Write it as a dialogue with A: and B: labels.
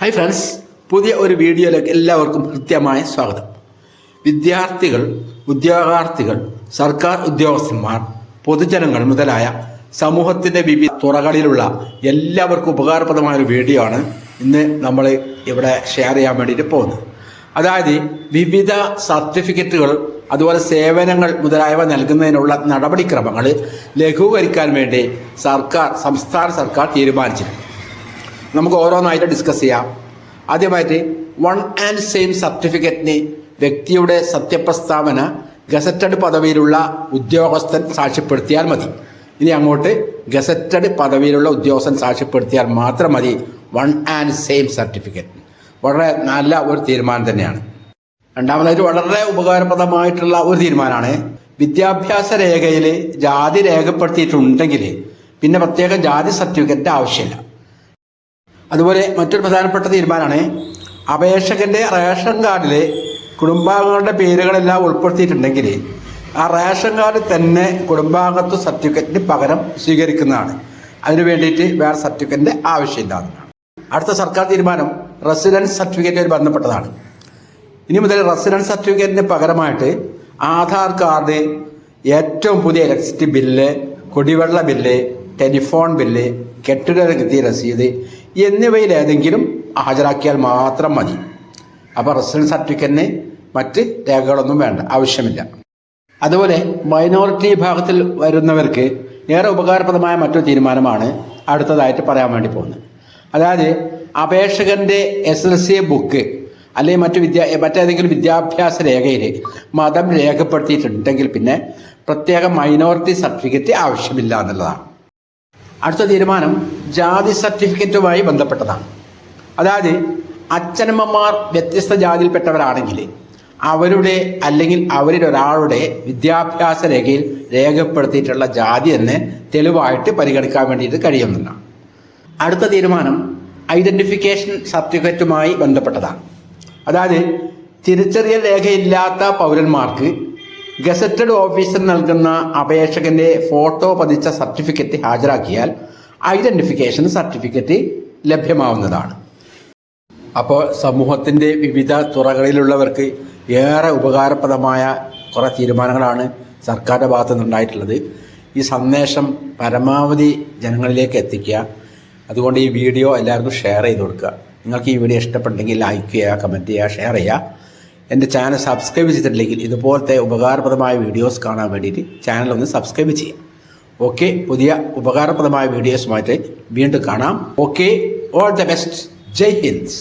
A: Hi friends പുതിയ ഒരു വീഡിയോയിലേക്ക് എല്ലാവർക്കും ഹൃദ്യമായ സ്വാഗതം. വിദ്യാർത്ഥികൾ ഉദ്യോഗാർത്ഥികൾ സർക്കാർ ഉദ്യോഗസ്ഥന്മാർ പൊതുജനങ്ങൾ മുതലായ സമൂഹത്തിന്റെ വിവിധ തുറകളിലുള്ള എല്ലാവർക്കും ഉപകാരപ്രദമായ ഒരു വീഡിയോ ആണ് ഇന്ന് നമ്മൾ ഇവിടെ ഷെയർ ചെയ്യാൻ വേണ്ടിയിട്ട് പോകുന്നത്. അതായത് വിവിധ സർട്ടിഫിക്കറ്റുകൾ അതുപോലെ സേവനങ്ങൾ മുതലായവ നൽകുന്നതിനുള്ള നടപടിക്രമങ്ങൾ ലഘൂകരിക്കാൻ വേണ്ടി സർക്കാർ സംസ്ഥാന സർക്കാർ തീരുമാനിച്ചിട്ടുണ്ട്. നമുക്ക് ഓരോന്നായിട്ട് ഡിസ്കസ് ചെയ്യാം. ആദ്യമായിട്ട് വൺ ആൻഡ് സെയിം സർട്ടിഫിക്കറ്റിന് വ്യക്തിയുടെ സത്യപ്രസ്താവന ഗസറ്റഡ് പദവിയിലുള്ള ഉദ്യോഗസ്ഥൻ സാക്ഷ്യപ്പെടുത്തിയാൽ മതി. ഇനി അങ്ങോട്ട് ഗസറ്റഡ് പദവിയിലുള്ള ഉദ്യോഗസ്ഥൻ സാക്ഷ്യപ്പെടുത്തിയാൽ മാത്രം മതി വൺ ആൻഡ് സെയിം സർട്ടിഫിക്കറ്റ് വളരെ നല്ല ഒരു തീരുമാനം തന്നെയാണ്. രണ്ടാമതായിട്ട് വളരെ ഉപകാരപ്രദമായിട്ടുള്ള ഒരു തീരുമാനമാണ്. വിദ്യാഭ്യാസ രേഖയിൽ ജാതി രേഖപ്പെടുത്തിയിട്ടുണ്ടെങ്കിൽ പിന്നെ പ്രത്യേക ജാതി സർട്ടിഫിക്കറ്റ് ആവശ്യമില്ല. അതുപോലെ മറ്റൊരു പ്രധാനപ്പെട്ട തീരുമാനമാണ് അപേക്ഷകന്റെ റേഷൻ കാർഡിൽ കുടുംബാംഗങ്ങളുടെ പേരുകളെല്ലാം ഉൾപ്പെടുത്തിയിട്ടുണ്ടെങ്കിൽ ആ റേഷൻ കാർഡ് തന്നെ കുടുംബാംഗത്വ സർട്ടിഫിക്കറ്റിന് പകരം സ്വീകരിക്കുന്നതാണ്. അതിനു വേണ്ടിയിട്ട് വേറെ സർട്ടിഫിക്കറ്റിന്റെ ആവശ്യമില്ല അടുത്ത സർക്കാർ തീരുമാനം റെസിഡൻസ് സർട്ടിഫിക്കറ്റുമായി ബന്ധപ്പെട്ടതാണ്. ഇനി മുതൽ റെസിഡൻസ് സർട്ടിഫിക്കറ്റിന് പകരമായിട്ട് ആധാർ കാർഡ് ഏറ്റവും പുതിയ ഇലക്ട്രിസിറ്റി ബില്ല് കുടിവെള്ള ബില്ല് ടെലിഫോൺ ബില്ല് കെട്ടിട നികുതി രസീത് എന്നിവയിൽ ഏതെങ്കിലും ഹാജരാക്കിയാൽ മാത്രം മതി. അപ്പോൾ റെസിഡൻസ് സർട്ടിഫിക്കറ്റിന് മറ്റ് രേഖകളൊന്നും വേണ്ട ആവശ്യമില്ല. അതുപോലെ മൈനോറിറ്റി വിഭാഗത്തിൽ വരുന്നവർക്ക് ഏറെ ഉപകാരപ്രദമായ മറ്റൊരു തീരുമാനമാണ് അടുത്തതായിട്ട് പറയാൻ വേണ്ടി പോകുന്നത്. അതായത് അപേക്ഷകന്റെ എസ് എൽ സി ബുക്ക് അല്ലെങ്കിൽ മറ്റു വിദ്യാ മറ്റേതെങ്കിലും വിദ്യാഭ്യാസ രേഖയിൽ മതം രേഖപ്പെടുത്തിയിട്ടുണ്ടെങ്കിൽ പിന്നെ പ്രത്യേക മൈനോറിറ്റി സർട്ടിഫിക്കറ്റ് ആവശ്യമില്ല എന്നുള്ളതാണ്. അടുത്ത തീരുമാനം ജാതി സർട്ടിഫിക്കറ്റുമായി ബന്ധപ്പെട്ടതാണ്. അതായത് അച്ഛനമ്മമാർ വ്യത്യസ്ത ജാതിയിൽപ്പെട്ടവരാണെങ്കിൽ അവരുടെ അല്ലെങ്കിൽ അവരിൽ ഒരാളുടെ വിദ്യാഭ്യാസ രേഖയിൽ രേഖപ്പെടുത്തിയിട്ടുള്ള ജാതി എന്ന് തെളിവായിട്ട് പരിഗണിക്കാൻ വേണ്ടിയിട്ട് കഴിയുന്നതാണ്. അടുത്ത തീരുമാനം ഐഡന്റിഫിക്കേഷൻ സർട്ടിഫിക്കറ്റുമായി ബന്ധപ്പെട്ടതാണ്. അതായത് തിരിച്ചറിയൽ രേഖയില്ലാത്ത പൗരന്മാർക്ക് ഗസറ്റഡ് ഓഫീസർ നൽകുന്ന അപേക്ഷകന്റെ ഫോട്ടോ പതിച്ച സർട്ടിഫിക്കറ്റ് ഹാജരാക്കിയാൽ ഐഡന്റിഫിക്കേഷൻ സർട്ടിഫിക്കറ്റ് ലഭ്യമാവുന്നതാണ്. അപ്പോൾ സമൂഹത്തിന്റെ വിവിധ തുറകളിലുള്ളവർക്ക് ഏറെ ഉപകാരപ്രദമായ കുറേ തീരുമാനങ്ങളാണ് സർക്കാരിന്റെ ഭാഗത്തു നിന്നുണ്ടായിട്ടുള്ളത് ഈ സന്ദേശം പരമാവധി ജനങ്ങളിലേക്ക് എത്തിക്കുക. അതുകൊണ്ട് ഈ വീഡിയോ എല്ലാവർക്കും ഷെയർ ചെയ്ത് കൊടുക്കുക. നിങ്ങൾക്ക് ഈ വീഡിയോ ഇഷ്ടപ്പെട്ടെങ്കിൽ ലൈക്ക് ചെയ്യുക കമന്റ് ചെയ്യുക ഷെയർ ചെയ്യുക. എന്റെ ചാനൽ സബ്സ്ക്രൈബ് ചെയ്തിട്ടില്ലെങ്കിൽ ഇതുപോലത്തെ ഉപകാരപ്രദമായ വീഡിയോസ് കാണാൻ വേണ്ടിയിട്ട് ചാനൽ ഒന്ന് സബ്സ്ക്രൈബ് ചെയ്യാം. ഓക്കെ പുതിയ ഉപകാരപ്രദമായ വീഡിയോസുമായിട്ട് വീണ്ടും കാണാം. Okay all the best. Jai Hind.